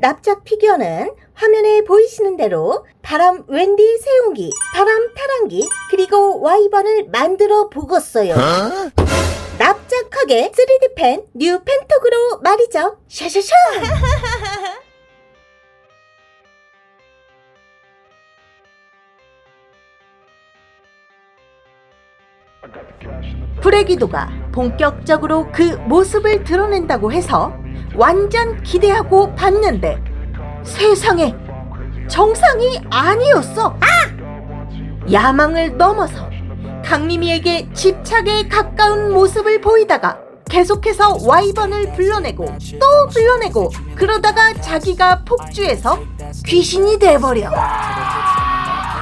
납작 피규어는 화면에 보이시는 대로 바람 웬디 세웅기, 바람 타랑기, 그리고 와이번을 만들어 보겠어요. 납작하게 3D 펜, 뉴 펜톡으로 말이죠. 샤샤샤! 불의 기도가 본격적으로 그 모습을 드러낸다고 해서 완전 기대하고 봤는데 세상에 정상이 아니었어. 야망을 넘어서 강림이에게 집착에 가까운 모습을 보이다가 계속해서 와이번을 불러내고 또 불러내고 그러다가 자기가 폭주해서 귀신이 돼버려.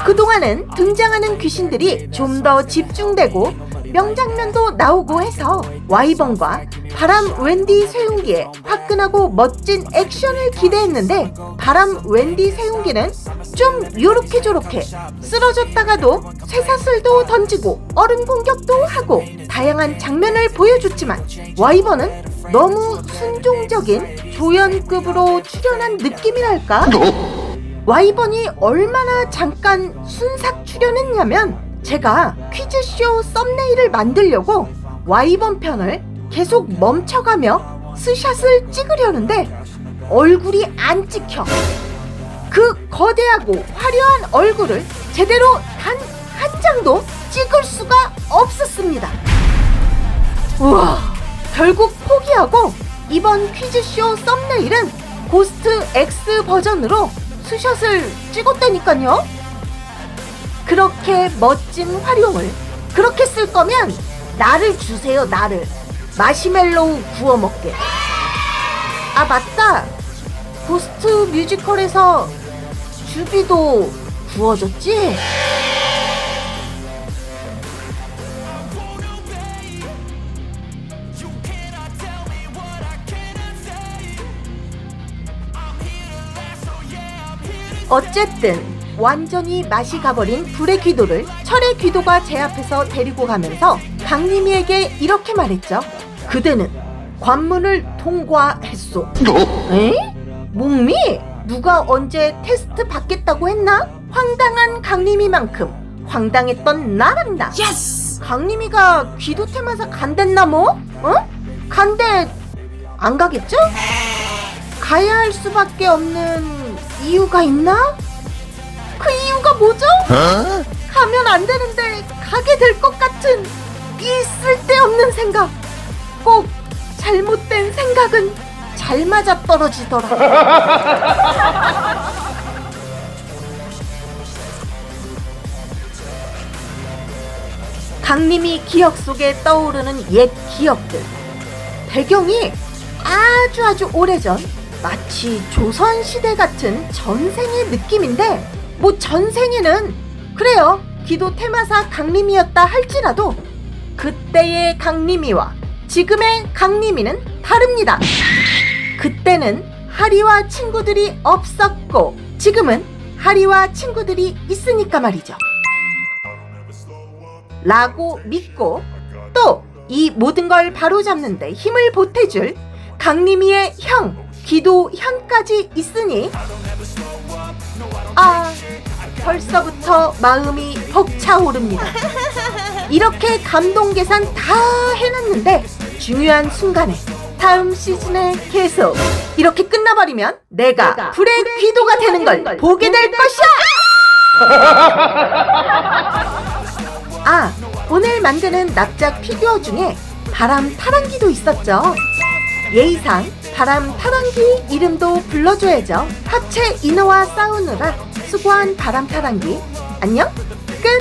그동안은 등장하는 귀신들이 좀 더 집중되고 명장면도 나오고 해서 와이번과 바람 웬디 세웅기의 화끈하고 멋진 액션을 기대했는데 바람 웬디 세웅기는 좀 요렇게 저렇게 쓰러졌다가도 쇠사슬도 던지고 얼음 공격도 하고 다양한 장면을 보여줬지만 와이번은 너무 순종적인 조연급으로 출연한 느낌이랄까? 와이번이 얼마나 잠깐 순삭 출연했냐면 제가 퀴즈쇼 썸네일을 만들려고 와이번 편을 계속 멈춰가며 스샷을 찍으려는데 얼굴이 안 찍혀. 그 거대하고 화려한 얼굴을 제대로 단 한 장도 찍을 수가 없었습니다. 우와, 결국 포기하고 이번 퀴즈쇼 썸네일은 고스트 X 버전으로 스샷을 찍었다니까요. 그렇게 멋진 활용을 그렇게 쓸 거면 나를 주세요 나를 마시멜로우 구워 먹게 아 맞다 고스트 뮤지컬에서 주비도 구워줬지? 어쨌든 완전히 맛이 가버린 불의 귀도를 철의 귀도가 제 앞에서 데리고 가면서 강림이에게 이렇게 말했죠. 그대는 관문을 통과했소. 에? 목미? 누가 언제 테스트 받겠다고 했나? 황당한 강림이만큼 황당했던 나란다. 예스! 강림이가 귀도 테마사 간댔나 뭐? 어? 간대 안 가겠죠? 가야 할 수밖에 없는 이유가 있나? 그 이유가 뭐죠? 가면 안 되는데 가게 될 것 같은 이 쓸데없는 생각. 꼭 잘못된 생각은 잘 맞아 떨어지더라. 강림이 기억 속에 떠오르는 옛 기억들. 배경이 아주 아주 오래전 마치 조선 시대 같은 전생의 느낌인데 뭐 전생에는 그래요 기도 테마사 강림이었다 할지라도 그때의 강림이와 지금의 강림이는 다릅니다. 그때는 하리와 친구들이 없었고 지금은 하리와 친구들이 있으니까 말이죠. 라고 믿고 또 이 모든 걸 바로잡는데 힘을 보태줄 강림이의 형 기도현까지 있으니 아 벌써부터 마음이 벅차오릅니다. 이렇게 감동 계산 다 해놨는데 중요한 순간에 다음 시즌에 계속 이렇게 끝나버리면 내가 불의 귀도가 되는 걸 보게 될 것이야. 아, 오늘 만드는 납작 피규어 중에 바람 타랑기도 있었죠. 예의상 바람 타랑기 이름도 불러줘야죠. 합체 인어와 싸우느라 수고한 바람 타랑기. 안녕? 끝!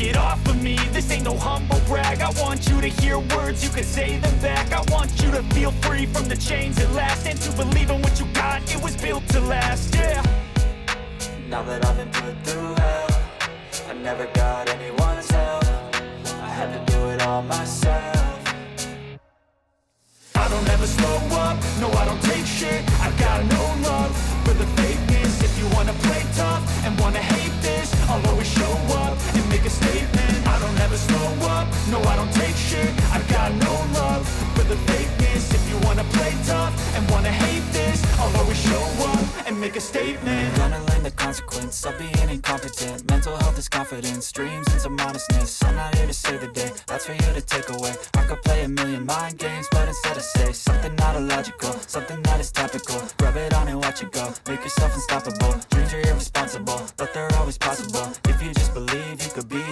Get off of me, this ain't no humble brag. I want you to hear words, you can say them back. I want you to feel free from the chains at last and to believe in what you got. It was built to last, yeah. A statement Gonna learn the consequence of being incompetent. Mental health is confidence, dreams and some honestness. I'm not here to save the day, that's for you to take away. I could play a million mind games, but instead I say something not illogical, something that is topical. Rub it on and watch it go. Make yourself unstoppable. Dreams are irresponsible, but they're always possible. If you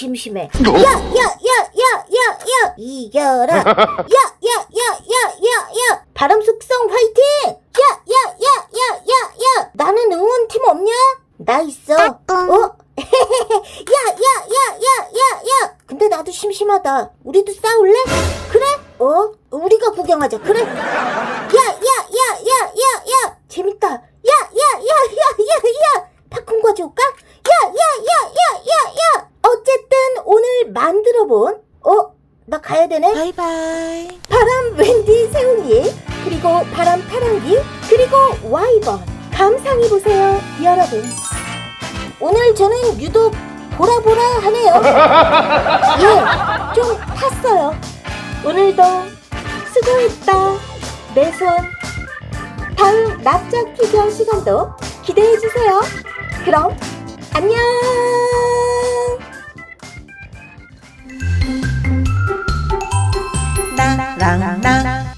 심심해. 야, 야, 야, 야, 야, 야. 이겨라. 야, 야, 야, 야, 야, 야. 바람 속성 화이팅. 야, 야, 야, 야, 야, 야. 나는 응원팀 없냐? 나 있어. 어? 야, 야, 야, 야, 야, 야. 근데 나도 심심하다. 우리도 싸울래? 그래? 어? 우리가 구경하자. 그래? 야, 야, 야, 야, 야, 야. 재밌다. 야, 야, 야, 야, 야, 야. 팝콘 가져올까? 야, 야, 야, 야, 야, 야. 어쨌든 만들어 본 어? 나 가야 되네. 바이바이. 바람 웬디 세훈이 그리고 바람 타랑기 그리고 와이번. 감상해 보세요 여러분. 오늘 저는 유독 보라보라 하네요. 예 좀 탔어요. 오늘도 수고했다. 내 손. 다음 납작 피겨 시간도 기대해 주세요. 그럼 안녕 나랑 나